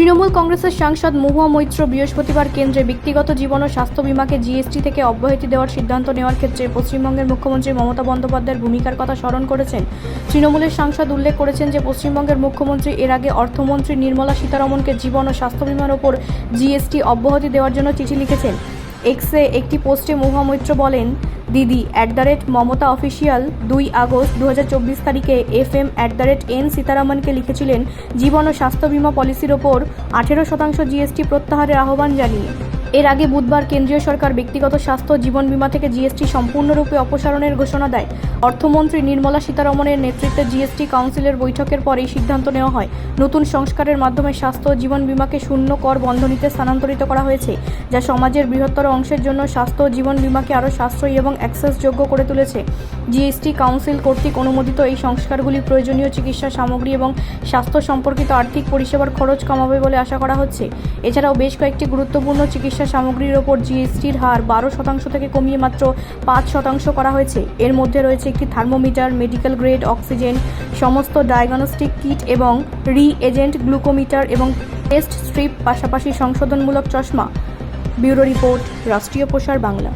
তৃণমূল কংগ্রেসের সাংসদ মহুয়া মৈত্র বৃহস্পতিবার কেন্দ্রে ব্যক্তিগত জীবন ও স্বাস্থ্য বিমাকে জিএসটি থেকে অব্যাহতি দেওয়ার সিদ্ধান্ত নেওয়ার ক্ষেত্রে পশ্চিমবঙ্গের মুখ্যমন্ত্রী মমতা বন্দ্যোপাধ্যায়ের ভূমিকার কথা স্মরণ করেছেন। তৃণমূলের সাংসদ উল্লেখ করেছেন যে, পশ্চিমবঙ্গের মুখ্যমন্ত্রী এর আগে অর্থমন্ত্রী নির্মলা সীতারমনকে জীবন ও স্বাস্থ্য বিমার ওপর জিএসটি অব্যাহতি দেওয়ার জন্য চিঠি লিখেছেন। এক্সে একটি পোস্টে মহুয়া মৈত্র বলেন দিদি at the rate Mamata official দুই আগস্ট দু হাজার চব্বিশ তারিখে F M at the rate N সীতারামনকে লিখেছিলেন, জীবন ও স্বাস্থ্য বিমা পলিসির ওপর আঠেরো শতাংশ জিএসটি প্রত্যাহারের আহ্বান জানিয়ে। এর আগে বুধবার কেন্দ্রীয় সরকার ব্যক্তিগত স্বাস্থ্য জীবন বীমা থেকে জিএসটি সম্পূর্ণরূপে অপসারণের ঘোষণা দেয়। অর্থমন্ত্রী নির্মলা সীতারমণের নেতৃত্বে জিএসটি কাউন্সিলের বৈঠকের পর এই সিদ্ধান্ত নেওয়া হয়। নতুন সংস্কারের মাধ্যমে স্বাস্থ্য জীবন বীমাকে শূন্য কর বন্ধনীতে স্থানান্তরিত করা হয়েছে, যা সমাজের বৃহত্তর অংশের জন্য স্বাস্থ্য জীবন বীমাকে আরও সাশ্রয়ী এবং অ্যাক্সেসযোগ্য করে তুলেছে। জিএসটি কাউন্সিল কর্তৃক অনুমোদিত এই সংস্কারগুলি প্রয়োজনীয় চিকিৎসা সামগ্রী এবং স্বাস্থ্য সম্পর্কিত আর্থিক পরিষেবার খরচ কমাবে বলে আশা করা হচ্ছে। এছাড়াও বেশ কয়েকটি গুরুত্বপূর্ণ চিকিৎসা সামগ্রীর ওপর জিএসটির হার বারো শতাংশ থেকে কমিয়ে মাত্র পাঁচ শতাংশ করা হয়েছে। এর মধ্যে রয়েছে একটি থার্মোমিটার, মেডিকেল গ্রেড, অক্সিজেন, সমস্ত ডায়াগনস্টিক কিট এবং রি এজেন্ট গ্লুকোমিটার এবং টেস্ট স্ট্রিপ পাশাপাশি সংশোধনমূলক চশমা। ব্যুরো রিপোর্ট, রাষ্ট্রীয় প্রসার বাংলা।